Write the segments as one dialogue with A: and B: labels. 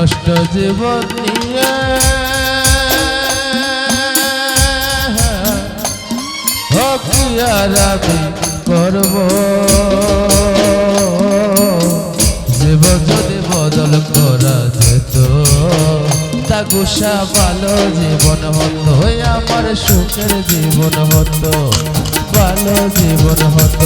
A: নষ্ট জীবন নিয়ে। করব। জীবন যদি বদল করা যেত, তা গুসা ভালো জীবন হতো আমার সুখের জীবন হতো, ভালো জীবন হতো।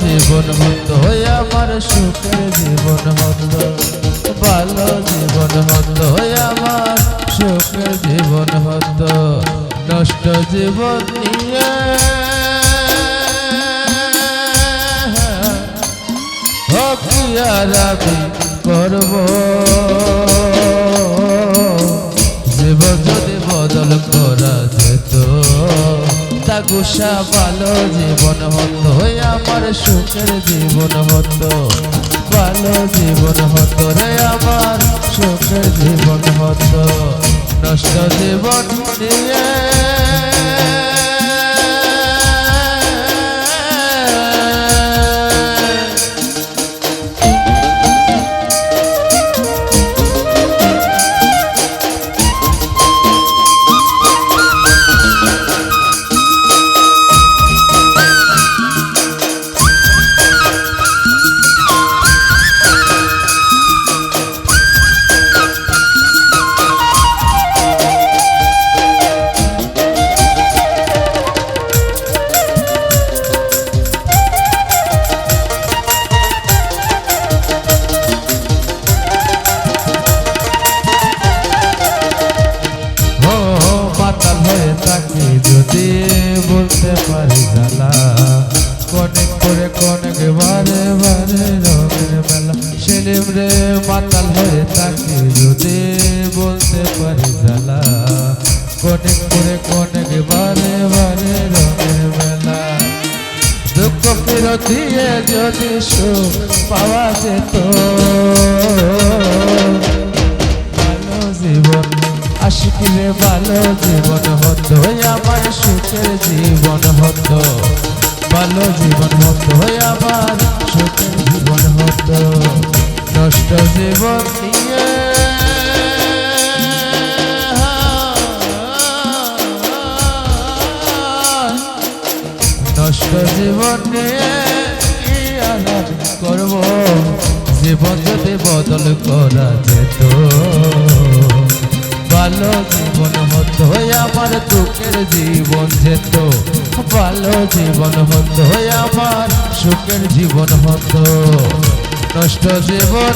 A: জীবন হতো আমার সুখের জীবন হতো ভালো জীবন হতো আমার সুখের জীবন হতো নষ্ট জীবন নিয়ে হোক কি আমি করব। গুসা ভালো জীবন হতো। আমার সুখের জীবন হতো। ভালো জীবন হতো। রে আমার সুখের জীবন হতো। নষ্ট জীবন নিয়ে সেলিম রে, মাতাল হয়ে থাকি যদি বলতে পারি জ্বালা। কনেক করে, কনেক বারে বারে রঙের মেলা। দুঃখ ফেরত দিয়ে যদি সুখ পাওয়া যেত। ভালো জীবন আশিকিরে ভালো জীবন হতো আমার সুখের জীবন হতো ভালো জীবন হতো আমার সুখের জীবন হতো নষ্ট জীবন নিয়ে নষ্ট জীবন জীবন যদি বদল করা যেত, ভালো জীবন হতো, আমার দুঃখের জীবন যেত। ভালো জীবন হতো, আমার সুখের জীবন হতো। নষ্ট জীবন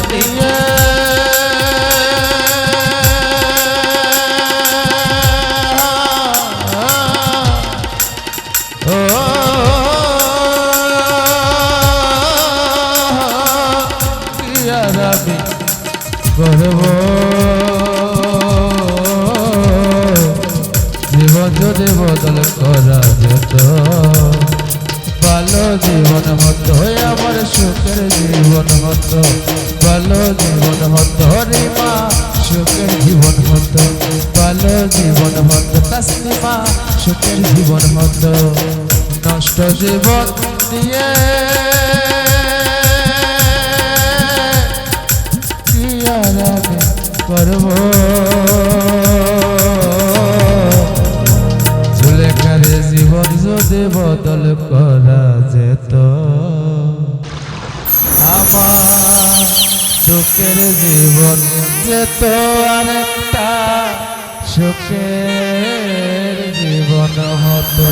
A: জীবন যদি বদল করা যেত ভালো জীবন হতো আমার সুখের জীবন হতো ভালো জীবন হতো রিমা সুখের জীবন হতো ভালো জীবন হতো তাসলিমা সুখের জীবন হতো নষ্ট জীবন দিয়ে করব? যদি বদল করা যেত আমার দুঃখের জীবন যেত আরেকটা সুখের জীবন হতো।